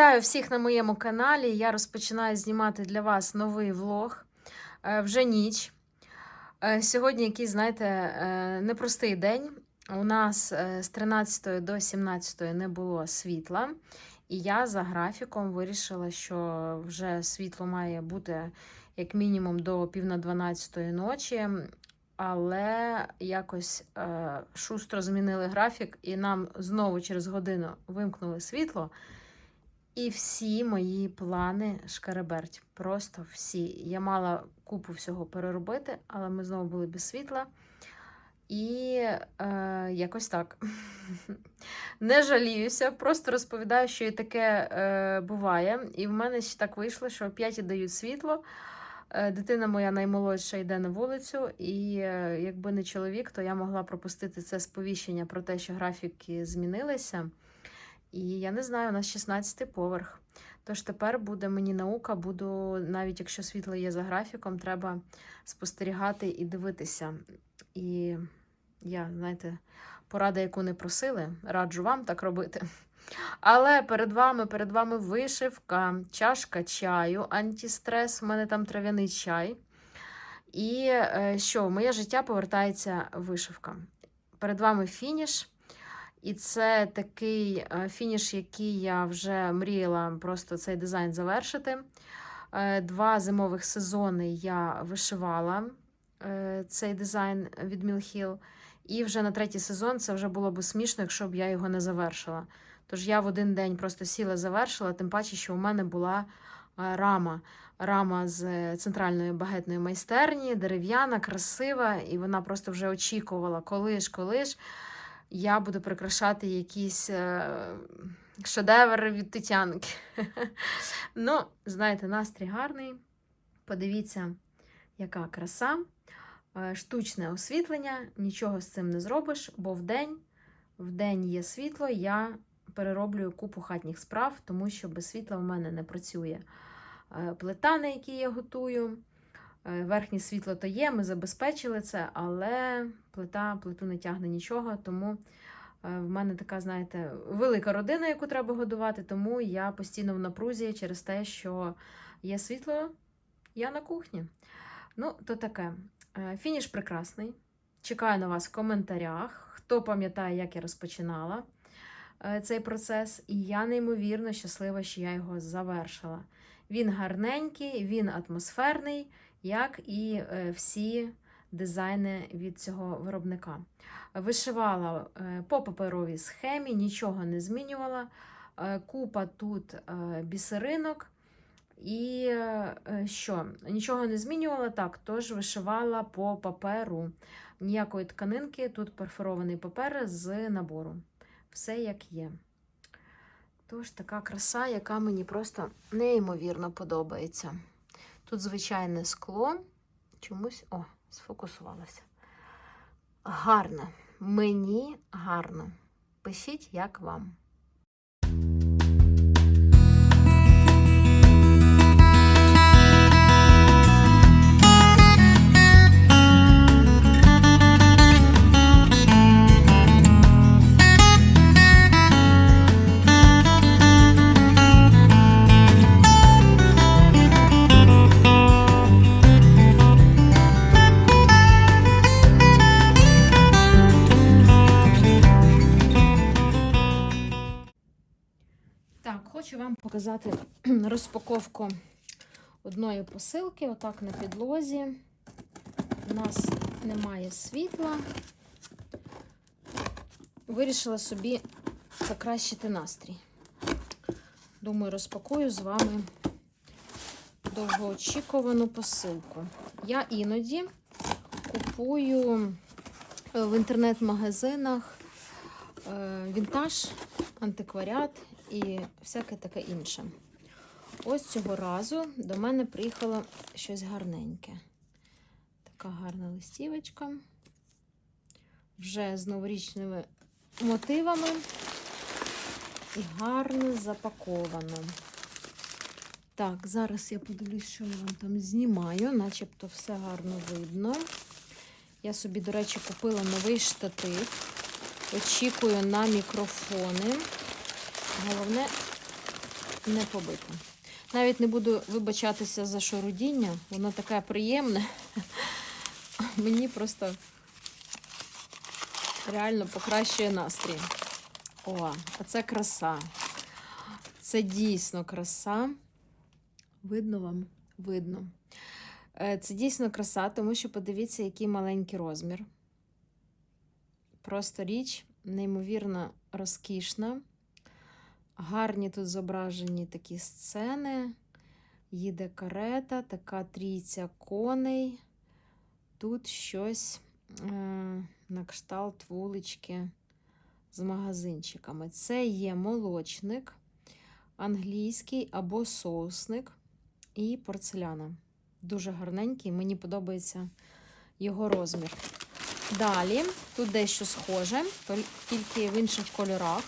Вітаю всіх на моєму каналі. Я розпочинаю знімати для вас новий влог. Е, Вже ніч. Е, Сьогодні якийсь, знаєте, е, непростий день. У нас з 13 до 17 не було світла, і я за графіком вирішила, що вже світло має бути як мінімум до пів на 12 ночі. Але якось шустро змінили графік, і нам знову через годину вимкнули світло. І всі мої плани шкареберть. Просто всі. Я мала купу всього переробити, але ми знову були без світла. І е, якось так. Не жаліюся, просто розповідаю, що і таке е, буває. І в мене ще так вийшло, що о 5 дають світло. Е, Дитина моя наймолодша йде на вулицю, і е, якби не чоловік, то я могла пропустити це сповіщення про те, що графіки змінилися. І я не знаю, у нас 16 поверх. Тож тепер буде мені наука, буду, навіть якщо світло є за графіком, треба спостерігати і дивитися. І я, знаєте, порада, яку не просили, раджу вам так робити. Але перед вами, перед вами вишивка, чашка чаю, антистрес, у мене там трав'яний чай. І е, що, в моє життя повертається вишивка. Перед вами фініш. І це такий е, фініш, який я вже мріяла просто цей дизайн завершити. Е, Два зимових сезони я вишивала е, цей дизайн від Hill. І вже на третій сезон це вже було б смішно, якщо б я його не завершила. Тож я в один день просто сіла, завершила, тим паче, що у мене була рама. Рама з центральної багетної майстерні, дерев'яна, красива, і вона просто вже очікувала, коли ж, коли ж я буду прикрашати якийсь е, шедевр від Тетянки. ну, знаєте, настрій гарний. Подивіться, яка краса. Е, Штучне освітлення, нічого з цим не зробиш, бо вдень, вдень є світло, я перероблюю купу хатніх справ, тому що без світла в мене не працює е, плита, на якій я готую. Е, Верхнє світло то є, ми забезпечили це, але плита плиту не тягне нічого. Тому е, в мене така, знаєте, велика родина, яку треба годувати, тому я постійно в напрузі через те, що є світло, я на кухні. Ну, то таке. Е, Фініш прекрасний. Чекаю на вас в коментарях. Хто пам'ятає, як я розпочинала цей процес, і я неймовірно щаслива, що я його завершила. Він гарненький, він атмосферний як і е, всі дизайни від цього виробника. Вишивала е, по паперовій схемі, нічого не змінювала. Е, Купа тут бісеринок. І що? Нічого не змінювала так, тож вишивала по паперу. Ніякої тканинки, тут перфорований папер з набору. Все як є. Тож така краса, яка мені просто неймовірно подобається. Тут звичайне скло. Чомусь. О, сфокусувалося. Гарно. Мені гарно. Пишіть, як вам. Показати розпаковку одної посилки. Отак на підлозі. У нас немає світла. Вирішила собі покращити настрій. Думаю, розпакую з вами довгоочікувану посилку. Я іноді купую в інтернет-магазинах е, вінтаж, антикваріат і всяке таке інше. Ось цього разу до мене приїхало щось гарненьке. Така гарна листівочка. Вже з новорічними мотивами і гарно запаковано. Так, зараз я подивлюсь, що я вам там знімаю, начебто все гарно видно. Я собі, до речі, купила новий штатив. Очікую на мікрофони. Головне не побита. Навіть не буду вибачатися за шарудіння, воно таке приємне. Мені просто реально покращує настрій. О, а це краса. Це дійсно краса. Видно вам? Видно. Е, Це дійсно краса, тому що подивіться, який маленький розмір. Просто річ неймовірно розкішна. Гарні тут зображені такі сцени. Їде карета, така трійця коней. Тут щось е, на кшталт вулички з магазинчиками. Це є молочник, англійський або соусник і порцеляна. Дуже гарненький, мені подобається його розмір. Далі, тут дещо схоже, тільки в інших кольорах.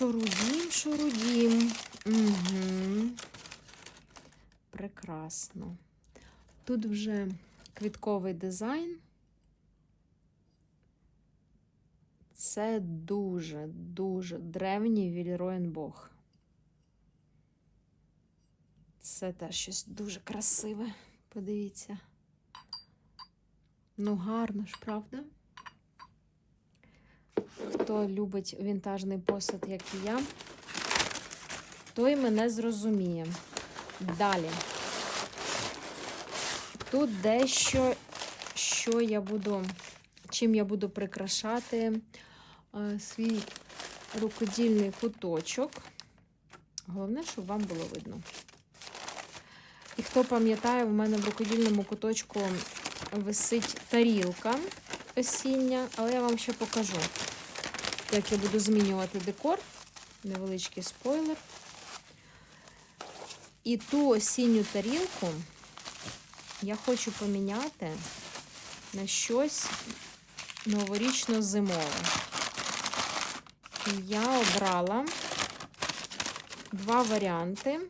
Шурудім, шурудім. Угу. Прекрасно. Тут вже квітковий дизайн. Це дуже, дуже древній Вільроєнбог. Це теж щось дуже красиве. Подивіться. Ну, гарно ж, правда? Хто любить вінтажний посуд, як і я, той мене зрозуміє. Далі. Тут дещо, що я буду, чим я буду прикрашати е, свій рукодільний куточок. Головне, щоб вам було видно. І хто пам'ятає, в мене в рукодільному куточку висить тарілка осіння, але я вам ще покажу, як я буду змінювати декор. Невеличкий спойлер. І ту осінню тарілку я хочу поміняти на щось новорічно-зимове. Я обрала два варіанти,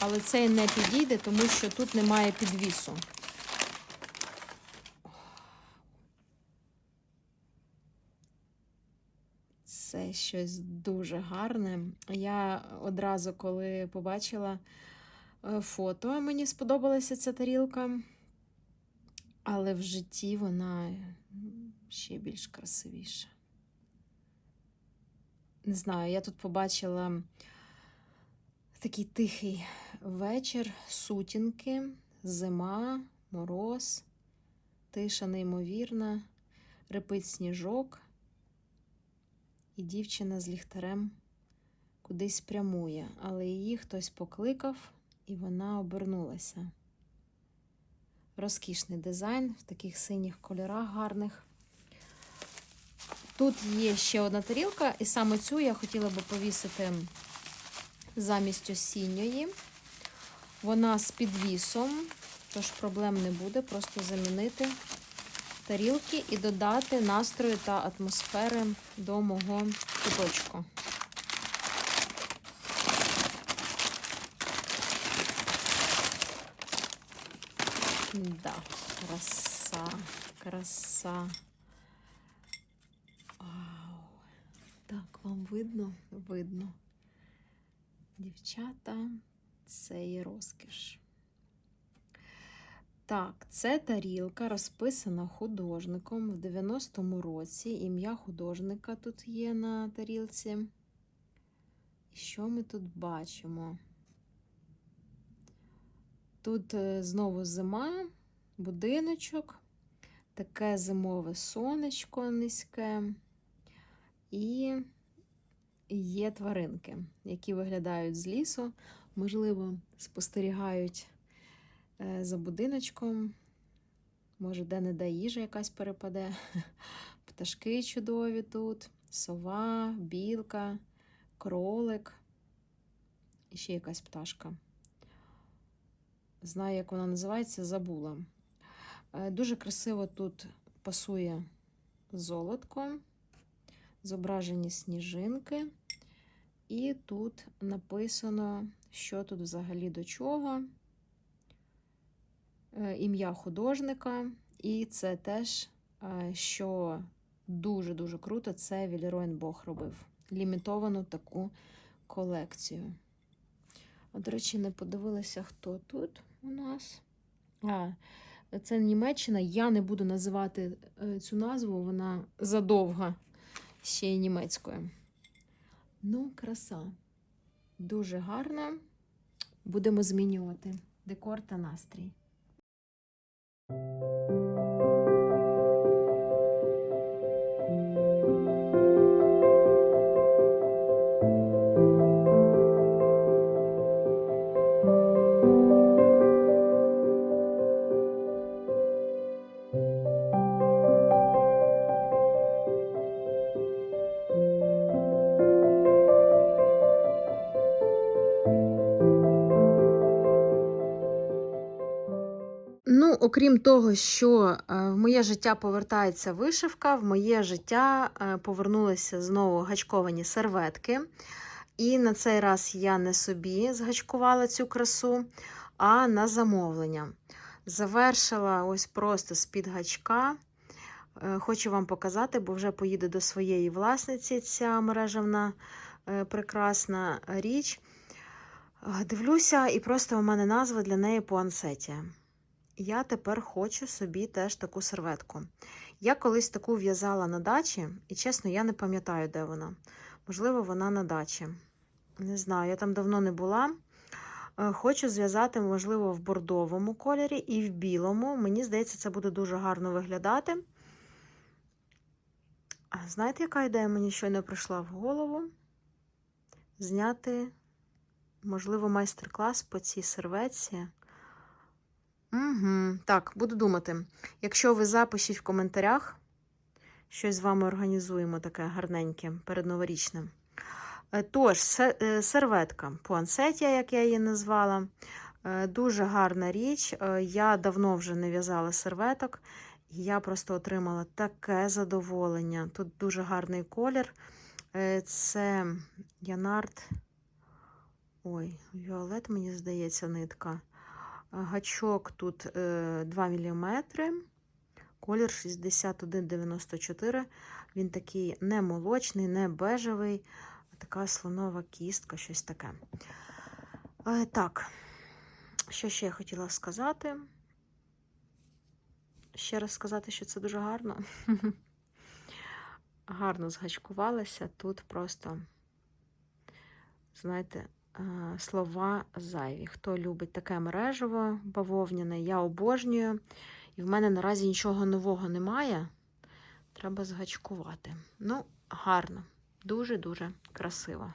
але цей не підійде, тому що тут немає підвісу. Це щось дуже гарне. Я одразу, коли побачила е, фото, мені сподобалася ця тарілка, але в житті вона ще більш красивіша. Не знаю, я тут побачила такий тихий вечір, сутінки, зима, мороз, тиша неймовірна, репить сніжок, і дівчина з ліхтарем кудись прямує, але її хтось покликав, і вона обернулася. Розкішний дизайн в таких синіх кольорах гарних. Тут є ще одна тарілка, і саме цю я хотіла би повісити замість осінньої. Вона з підвісом, тож проблем не буде, просто замінити тарілки і додати настрою та атмосфери до мого куточку. Да, краса, краса. Вау. Так, вам видно? Видно. Дівчата, це є розкіш. Так, це тарілка розписана художником в 90-му році. Ім'я художника тут є на тарілці. І що ми тут бачимо? Тут е, знову зима, будиночок, таке зимове сонечко низьке. І є тваринки, які виглядають з лісу, можливо, спостерігають за будиночком. Може, де-не-де їжа якась перепаде. Пташки чудові тут, сова, білка, кролик і ще якась пташка. Знаю, як вона називається, забула. Е, Дуже красиво тут пасує золотко, зображені сніжинки. І тут написано, що тут взагалі до чого. Е, Ім'я художника, і це теж, е, що Дуже-дуже круто. Це Вілероін Бог робив. Лімітовану таку колекцію. До речі, не подивилася, хто тут у нас. А, це Німеччина. Я не буду називати е, цю назву, вона задовга ще й німецькою. Ну, краса. Дуже гарна. Будемо змінювати декор та настрій. Thank you. Окрім того, що е, в моє життя повертається вишивка, в моє життя е, повернулися знову гачковані серветки. І на цей раз я не собі згачкувала цю красу, а на замовлення. Завершила ось просто з-під гачка. Е, Хочу вам показати, бо вже поїду до своєї власниці ця мережевна прекрасна річ. Дивлюся, і просто у мене назва для неї пуансетія. Я тепер хочу собі теж таку серветку. Я колись таку в'язала на дачі, і чесно, я не пам'ятаю, де вона. Можливо, вона на дачі. Не знаю, я там давно не була. Е, Хочу зв'язати, можливо, в бордовому кольорі і в білому. Мені здається, це буде дуже гарно виглядати. А знаєте, яка ідея мені щойно прийшла в голову? Зняти, можливо, майстер-клас по цій серветці. Угу. Так, буду думати. Якщо ви запишіть в коментарях, щось з вами організуємо таке гарненьке, передноворічне. Е, Тож, е, серветка пуансетія, як я її назвала. Е, Дуже гарна річ. Я давно вже не в'язала серветок, я просто отримала таке задоволення. Тут дуже гарний колір. Це Янард. Ой, Віолет, мені здається, нитка. Гачок тут е, 2 мм, колір 6194. Він такий не молочний, не бежевий, така слонова кістка, щось таке. Е, Так, що ще я хотіла сказати? Ще раз сказати, що це дуже гарно. Гарно згачкувалася. Тут просто, знаєте, е, слова зайві. Хто любить таке мережево бавовняне, я обожнюю. І в мене наразі нічого нового немає. Треба згачкувати. Ну, гарно, дуже-дуже красиво.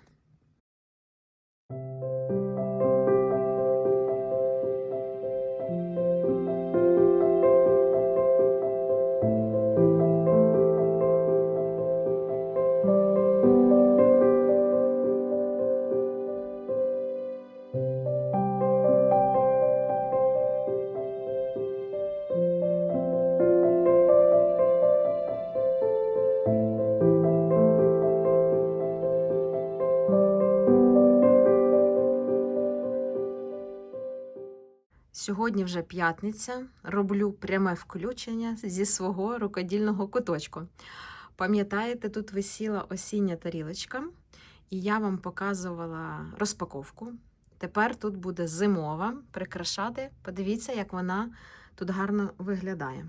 Сьогодні вже п'ятниця. Роблю пряме включення зі свого рукодільного куточку. Пам'ятаєте, тут висіла осіння тарілочка, і я вам показувала розпаковку. Тепер тут буде зимова прикрашати. Подивіться, як вона тут гарно виглядає.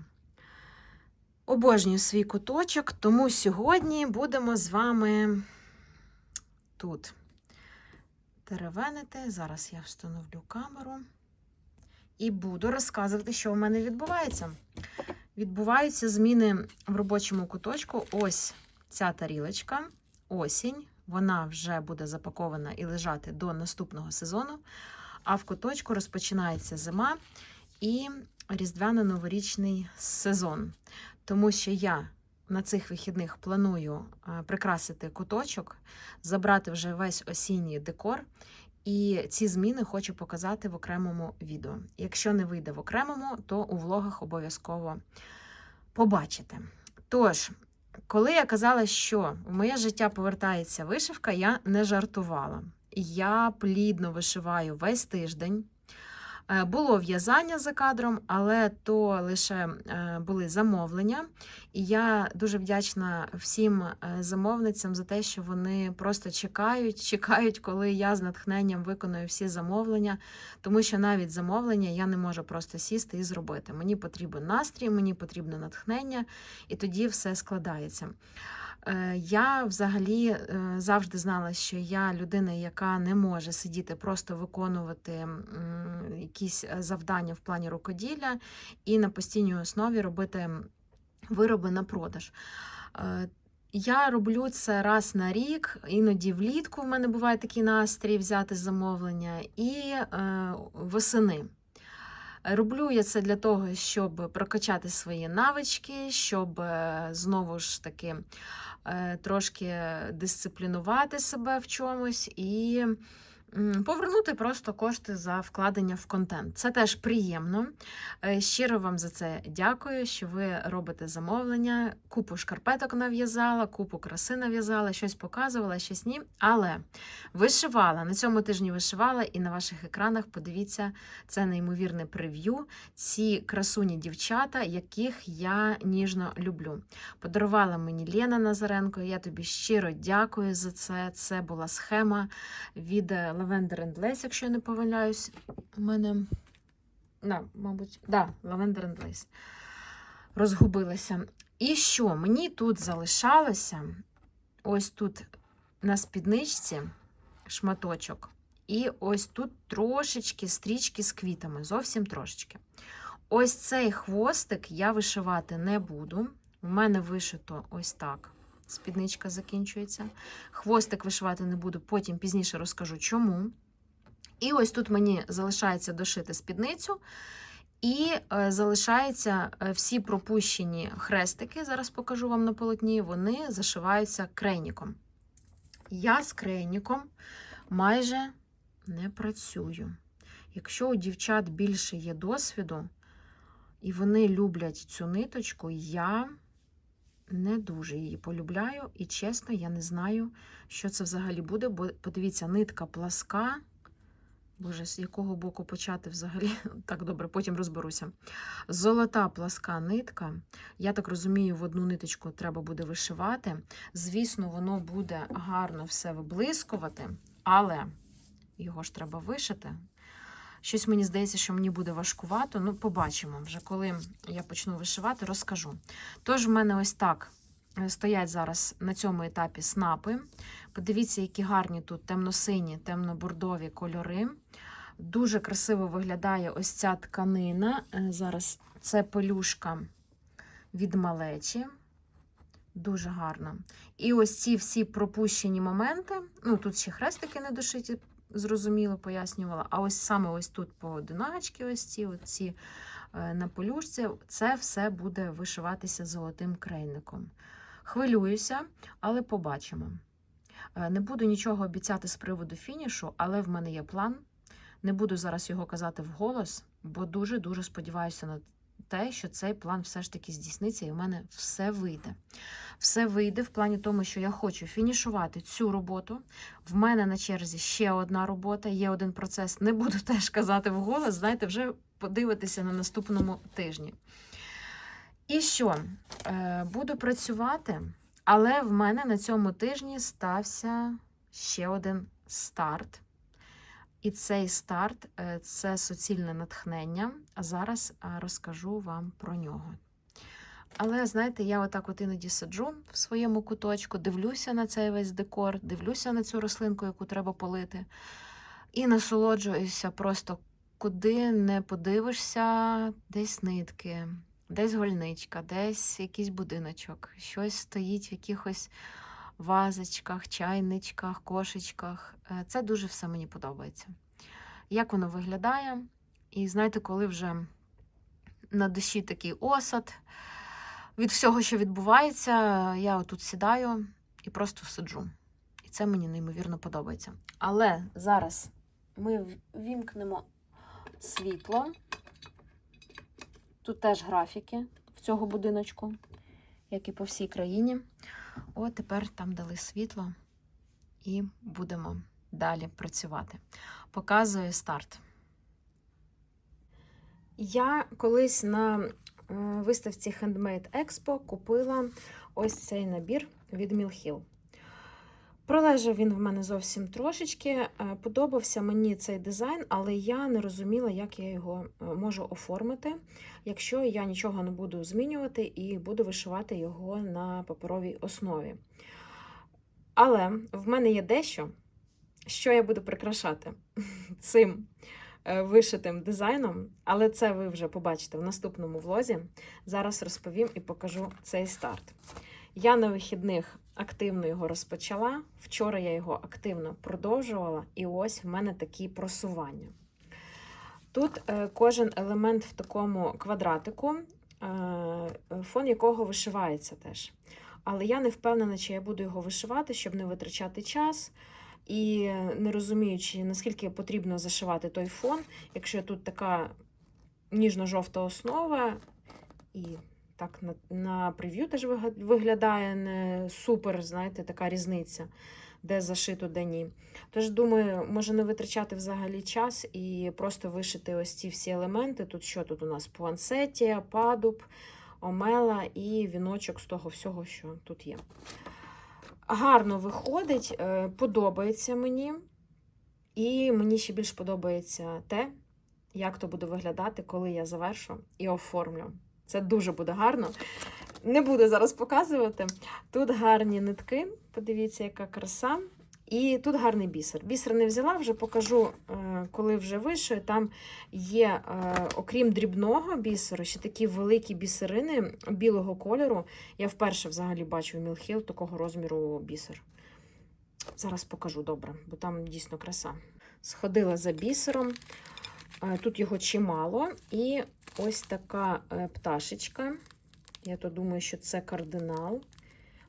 Обожнюю свій куточок, тому сьогодні будемо з вами тут теревенити. Зараз я встановлю камеру і буду розказувати, що в мене відбувається. Відбуваються зміни в робочому куточку. Ось ця тарілочка, осінь. Вона вже буде запакована і лежати до наступного сезону. А в куточку розпочинається зима і різдвяно-новорічний сезон. Тому що я на цих вихідних планую е, прикрасити куточок, забрати вже весь осінній декор. І ці зміни хочу показати в окремому відео. Якщо не вийде в окремому, то у влогах обов'язково побачите. Тож, коли я казала, що в моє життя повертається вишивка, я не жартувала. Я плідно вишиваю весь тиждень. Е, Було в'язання за кадром, але то лише е, були замовлення. І я дуже вдячна всім е, замовницям за те, що вони просто чекають, чекають, коли я з натхненням виконую всі замовлення, тому що навіть замовлення я не можу просто сісти і зробити. Мені потрібен настрій, мені потрібно натхнення, і тоді все складається. Е, Я взагалі е, завжди знала, що я людина, яка не може сидіти, просто виконувати якісь е, завдання в плані рукоділля і на постійній основі робити вироби на продаж. Я роблю це раз на рік, іноді влітку в мене буває такий настрій взяти замовлення, і восени. Роблю я це для того, щоб прокачати свої навички, щоб е, знову ж таки е, трошки дисциплінувати себе в чомусь. І повернути просто кошти за вкладення в контент. Це теж приємно. Е, Щиро вам за це дякую, що ви робите замовлення. Купу шкарпеток нав'язала, купу краси нав'язала, щось показувала, щось ні. Але вишивала на цьому тижні вишивала, і на ваших екранах подивіться це неймовірне прев'ю. Ці красуні дівчата, яких я ніжно люблю. Подарувала мені Лена Назаренко. Я тобі щиро дякую за це. Це була схема від Lavender and Lace, якщо я не помиляюсь. У мене. Да, мабуть, да, Lavender and Lace. Розгубилася. І що? Мені тут залишалося ось тут на спідничці шматочок. І ось тут трошечки стрічки з квітами, зовсім трошечки. Ось цей хвостик я вишивати не буду. У мене вишито ось так. Спідничка закінчується. Хвостик вишивати не буду, потім пізніше розкажу чому. І ось тут мені залишається дошити спідницю. І е, залишаються е, всі пропущені хрестики, зараз покажу вам на полотні, вони зашиваються крейніком. Я з крейніком майже не працюю. Якщо у дівчат більше є досвіду, і вони люблять цю ниточку, я не дуже її полюбляю, і чесно, я не знаю, що це взагалі буде, бо подивіться, нитка пласка. Боже, з якого боку почати взагалі? Так, добре, потім розберуся. Золота пласка нитка. Я так розумію, в одну ниточку треба буде вишивати. Звісно, воно буде гарно все виблискувати, але його ж треба вишити. Щось мені здається, що мені буде важкувато. Ну, побачимо вже, коли я почну вишивати, розкажу. Тож, в мене ось так е, стоять зараз на цьому етапі снапи. Подивіться, які гарні тут темно-сині, темно-бордові кольори. Дуже красиво виглядає ось ця тканина. Е, Зараз це пелюшка від малечі. Дуже гарно. І ось ці всі пропущені моменти. Ну, тут ще хрестики не дошиті, зрозуміло, пояснювала. А ось саме ось тут поодиначки, ось ці, ці на полюшці, це все буде вишиватися золотим крейником. Хвилююся, але побачимо. Е, Не буду нічого обіцяти з приводу фінішу, але в мене є план. Не буду зараз його казати вголос, бо дуже-дуже сподіваюся на те, що цей план все ж таки здійсниться, і в мене все вийде. Все вийде в плані тому, що я хочу фінішувати цю роботу. В мене на черзі ще одна робота, є один процес. Не буду теж казати вголос, знаєте, вже подивитися на наступному тижні. І що? Е, Буду працювати, але в мене на цьому тижні стався ще один старт. І цей старт е, це суцільне натхнення. А зараз е, розкажу вам про нього. Але, знаєте, я отак от іноді сиджу в своєму куточку, дивлюся на цей весь декор, дивлюся на цю рослинку, яку треба полити, і насолоджуюся просто куди не подивишся, десь нитки, десь гольничка, десь якийсь будиночок, щось стоїть в якихось вазочках, чайничках, кошечках. Е, Це дуже все мені подобається. Як воно виглядає? І знаєте, коли вже на душі такий осад від всього, що відбувається, я отут сідаю і просто сиджу. І це мені неймовірно подобається. Але зараз ми вімкнемо світло. Тут теж графіки в цього будиночку, як і по всій країні. О, тепер там дали світло і будемо далі працювати. Показую старт. Я колись на е, виставці Handmade Expo купила ось цей набір від Мілхіл. Пролежав він в мене зовсім трошечки. е, Подобався мені цей дизайн, але я не розуміла, як я його е, можу оформити, якщо я нічого не буду змінювати і буду вишивати його на паперовій основі. Але в мене є дещо, що я буду прикрашати цим е, вишитим дизайном, але це ви вже побачите в наступному влозі. Зараз розповім і покажу цей старт. Я на вихідних активно його розпочала. Вчора я його активно продовжувала, і ось в мене такі просування. Тут е, кожен елемент в такому квадратику, е, фон якого вишивається теж. Але я не впевнена, чи я буду його вишивати, щоб не витрачати час. І не розуміючи, наскільки потрібно зашивати той фон, якщо тут така ніжно-жовта основа, і так на, на прев'ю теж виглядає не супер, знаєте, така різниця, де зашито, де ні. Тож, думаю, може не витрачати взагалі час і просто вишити ось ці всі елементи. Тут що тут у нас? Пуансетія, падуб, омела і віночок з того всього, що тут є. Гарно виходить, е, подобається мені. І мені ще більш подобається те, як то буде виглядати, коли я завершу і оформлю. Це дуже буде гарно. Не буду зараз показувати. Тут гарні нитки, подивіться, яка краса. І тут гарний бісер. Бісер не взяла, вже покажу, е, коли вже вишию. Там є, е, окрім дрібного бісеру, ще такі великі бісерини білого кольору. Я вперше взагалі бачу в Мілхіл такого розміру бісер. Зараз покажу добре, бо там дійсно краса. Сходила за бісером. Тут його чимало. І ось така е, пташечка. Я то думаю, що це кардинал.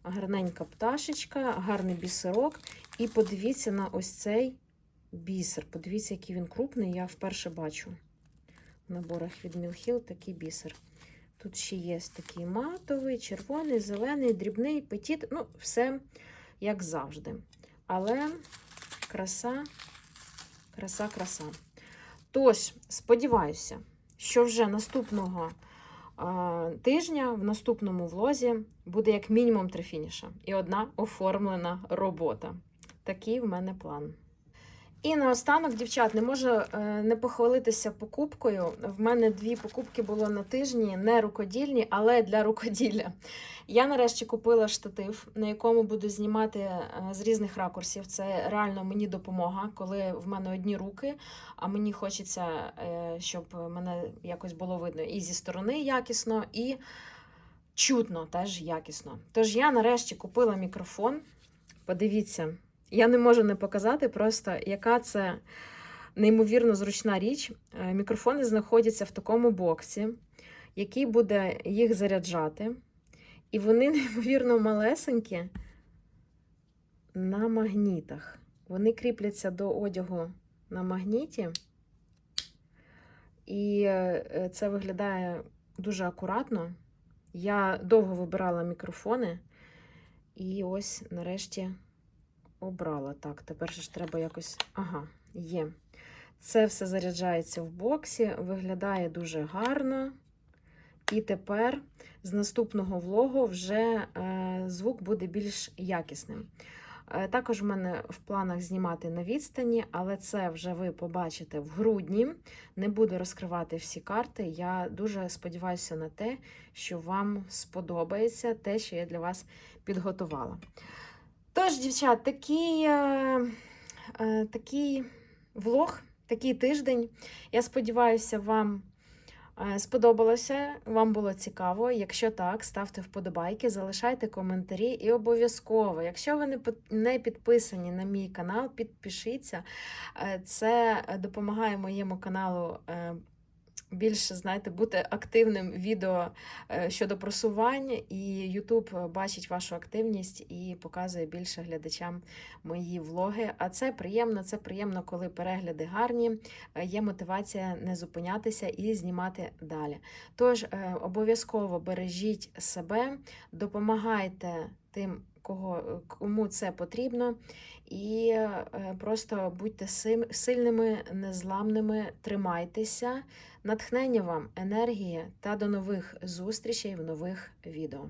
Гарненька пташечка, гарний бісерок. І подивіться на ось цей бісер. Подивіться, який він крупний, я вперше бачу. В наборах від Мілхіл такий бісер. Тут ще є такий матовий, червоний, зелений, дрібний, петіт. Ну, все як завжди. Але краса, краса, краса. Тож, сподіваюся, що вже наступного тижня в наступному влозі буде як мінімум три фініша і одна оформлена робота. Такий в мене план. І наостанок, дівчат, не можу е, не похвалитися покупкою. В мене дві покупки було на тижні, не рукодільні, але для рукоділля. Я нарешті купила штатив, на якому буду знімати е, з різних ракурсів. Це реально мені допомога, коли в мене одні руки, а мені хочеться, е, щоб мене якось було видно і зі сторони якісно, і чутно теж якісно. Тож я нарешті купила мікрофон. Подивіться, я не можу не показати просто, яка це неймовірно зручна річ. Е, Мікрофони знаходяться в такому боксі, який буде їх заряджати. І вони неймовірно малесенькі на магнітах. Вони кріпляться до одягу на магніті. І е, це виглядає дуже акуратно. Я довго вибирала мікрофони, і ось нарешті обрала. Так, тепер ж треба якось. Ага, є. Це все заряджається в боксі, виглядає дуже гарно. І тепер з наступного влогу вже е, звук буде більш якісним. Е, також в мене в планах знімати на відстані, але це вже ви побачите в грудні. Не буду розкривати всі карти. Я дуже сподіваюся на те, що вам сподобається те, що я для вас підготувала. Тож, дівчат, такий, е, е, такий влог, такий тиждень. Я сподіваюся, вам е, сподобалося, вам було цікаво. Якщо так, ставте вподобайки, залишайте коментарі і обов'язково, якщо ви не підписані на мій канал, підпишіться. Це допомагає моєму каналу. Е, Більше, знаєте, бути активним відео е, щодо просування, і YouTube бачить вашу активність і показує більше глядачам мої влоги. А це приємно, це приємно, коли перегляди гарні, е, є мотивація не зупинятися і знімати далі. Тож е, обов'язково бережіть себе, допомагайте тим, кого, кому це потрібно. І е, просто будьте сильними, незламними, тримайтеся. Натхнення вам, енергії та до нових зустрічей в нових відео.